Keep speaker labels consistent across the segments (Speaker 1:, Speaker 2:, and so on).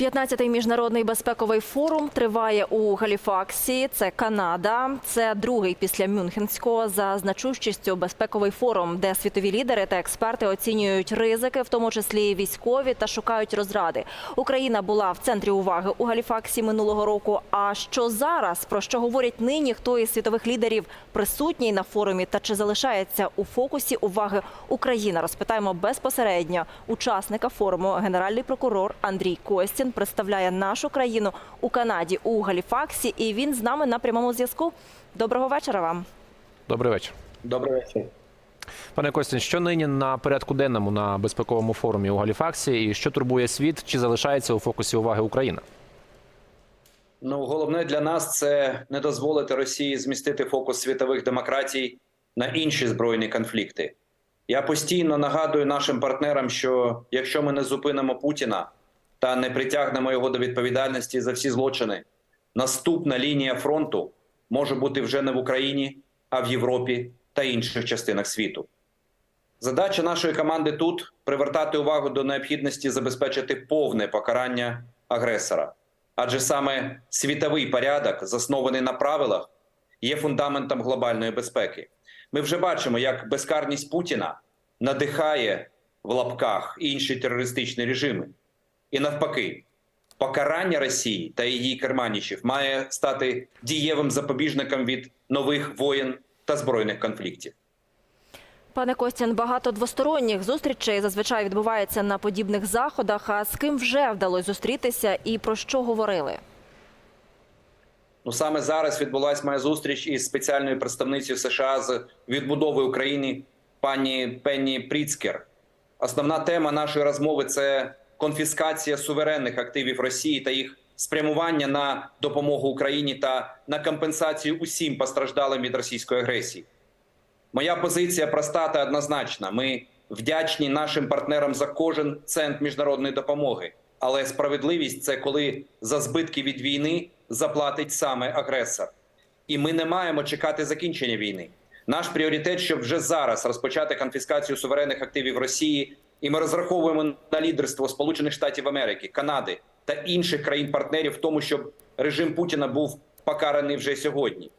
Speaker 1: 15-й міжнародний безпековий форум триває у Галіфаксі. Це Канада. Це другий після Мюнхенського за значущістю безпековий форум, де світові лідери та експерти оцінюють ризики, в тому числі військові, та шукають розради. Україна була в центрі уваги у Галіфаксі минулого року. А що зараз? Про що говорять нині? Хто із світових лідерів присутній на форумі та чи залишається у фокусі уваги Україна? Розпитаємо безпосередньо учасника форуму, генеральний прокурор Андрій Костін представляє нашу країну у Канаді у Галіфаксі, і він з нами на прямому зв'язку. Доброго вечора вам.
Speaker 2: Добрий вечір.
Speaker 3: Добрий вечір.
Speaker 2: Пане Костін, що нині на порядку денному на безпековому форумі у Галіфаксі і що турбує світ, чи залишається у фокусі уваги Україна?
Speaker 3: Ну головне для нас це не дозволити Росії змістити фокус світових демократій на інші збройні конфлікти. Я постійно нагадую нашим партнерам, що якщо ми не зупинимо Путіна та не притягнемо його до відповідальності за всі злочини, наступна лінія фронту може бути вже не в Україні, а в Європі та інших частинах світу. Задача нашої команди тут привертати увагу до необхідності забезпечити повне покарання агресора. Адже саме світовий порядок, заснований на правилах, є фундаментом глобальної безпеки. Ми вже бачимо, як безкарність Путіна надихає в лапках інші терористичні режими. І навпаки, покарання Росії та її керманічів має стати дієвим запобіжником від нових воєн та збройних конфліктів.
Speaker 1: Пане Костян, багато двосторонніх зустрічей зазвичай відбувається на подібних заходах. А з ким вже вдалося зустрітися і про що говорили?
Speaker 3: Ну саме зараз відбулася моя зустріч із спеціальною представницею США з відбудови України пані Пенні Пріцкер. Основна тема нашої розмови це конфіскація суверенних активів Росії та їх спрямування на допомогу Україні та на компенсацію усім постраждалим від російської агресії. Моя позиція проста та однозначна. Ми вдячні нашим партнерам за кожен цент міжнародної допомоги. Але справедливість це коли за збитки від війни заплатить саме агресор. І ми не маємо чекати закінчення війни. Наш пріоритет, щоб вже зараз розпочати конфіскацію суверенних активів Росії, і ми розраховуємо на лідерство Сполучених Штатів Америки, Канади та інших країн-партнерів в тому, щоб режим Путіна був покараний вже сьогодні.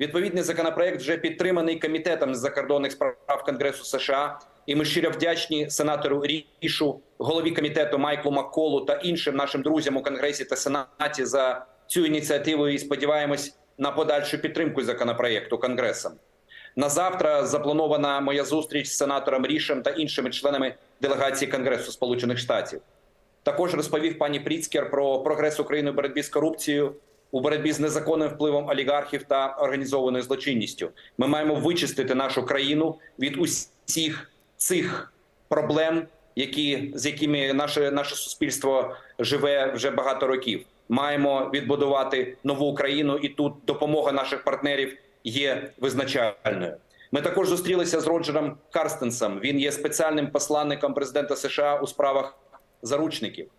Speaker 3: Відповідний законопроект вже підтриманий комітетом з закордонних справ Конгресу США, і ми щиро вдячні сенатору Рішу, голові комітету Майклу Макколу та іншим нашим друзям у Конгресі та Сенаті за цю ініціативу. І сподіваємось на подальшу підтримку законопроекту Конгресом. На завтра запланована моя зустріч з сенатором Рішем та іншими членами делегації Конгресу Сполучених Штатів. Також розповів пані Пріцкер про прогрес України в боротьбі з корупцією, у боротьбі з незаконним впливом олігархів та організованою злочинністю. Ми маємо вичистити нашу країну від усіх цих проблем, які з якими наше наше суспільство живе вже багато років. Маємо відбудувати нову Україну, і тут допомога наших партнерів є визначальною. Ми також зустрілися з Роджером Карстенсом. Він є спеціальним посланником президента США у справах заручників.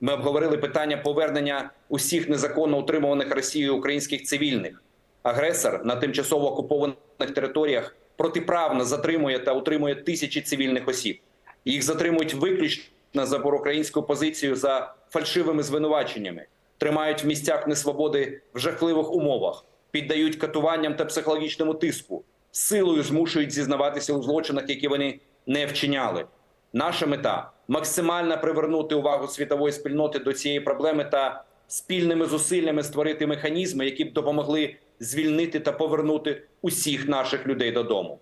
Speaker 3: Ми обговорили питання повернення усіх незаконно утримуваних Росією українських цивільних. Агресор на тимчасово окупованих територіях протиправно затримує та утримує тисячі цивільних осіб. Їх затримують виключно за проукраїнську позицію за фальшивими звинуваченнями, тримають в місцях несвободи в жахливих умовах, піддають катуванням та психологічному тиску, силою змушують зізнаватися у злочинах, які вони не вчиняли. Наша мета максимально привернути увагу світової спільноти до цієї проблеми та спільними зусиллями створити механізми, які б допомогли звільнити та повернути усіх наших людей додому.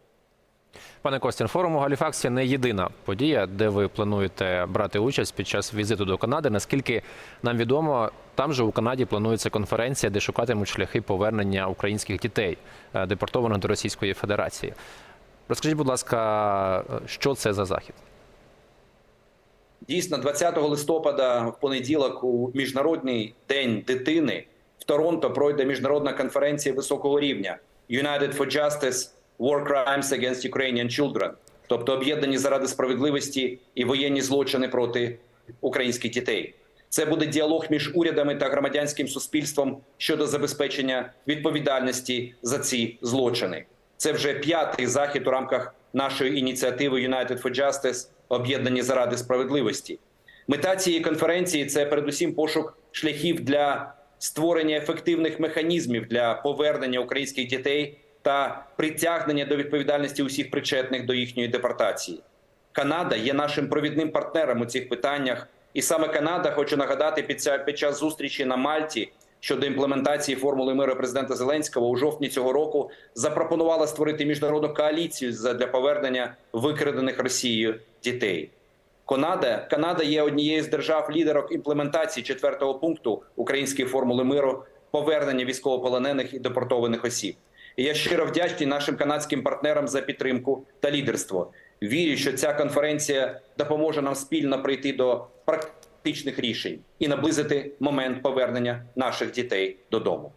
Speaker 2: Пане Костін, форум у Галіфаксі не єдина подія, де ви плануєте брати участь під час візиту до Канади. Наскільки нам відомо, там же у Канаді планується конференція, де шукатимуть шляхи повернення українських дітей, е, депортованих до Російської Федерації. Розкажіть, будь ласка, що це за захід?
Speaker 3: Дійсно, 20 листопада в понеділок, у міжнародний день дитини в Торонто пройде міжнародна конференція високого рівня United for Justice – War Crimes Against Ukrainian Children, тобто об'єднані заради справедливості і воєнні злочини проти українських дітей. Це буде діалог між урядами та громадянським суспільством щодо забезпечення відповідальності за ці злочини. Це вже п'ятий захід у рамках нашої ініціативи United for Justice – об'єднані заради справедливості. Мета цієї конференції це передусім пошук шляхів для створення ефективних механізмів для повернення українських дітей та притягнення до відповідальності усіх причетних до їхньої депортації. Канада є нашим провідним партнером у цих питаннях, і саме Канада, хочу нагадати, під, час зустрічі на Мальті щодо імплементації формули миру президента Зеленського у жовтні цього року запропонувала створити міжнародну коаліцію для повернення викрадених Росією дітей. Канада, Канада є однією з держав-лідерок імплементації четвертого пункту української формули миру повернення військовополонених і депортованих осіб. І я щиро вдячний нашим канадським партнерам за підтримку та лідерство. Вірю, що ця конференція допоможе нам спільно прийти до практичних рішень і наблизити момент повернення наших дітей додому.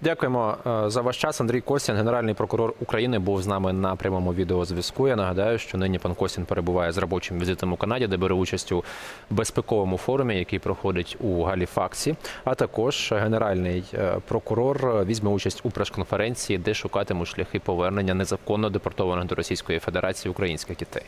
Speaker 2: Дякуємо е, за ваш час. Андрій Костін, генеральний прокурор України, був з нами на прямому відеозв'язку. Я нагадаю, що нині пан Костін перебуває з робочим візитом у Канаді, де бере участь у безпековому форумі, який проходить у Галіфаксі. А також генеральний е, прокурор візьме участь у прес-конференції, де шукатимуть шляхи повернення незаконно депортованих до Російської Федерації українських дітей.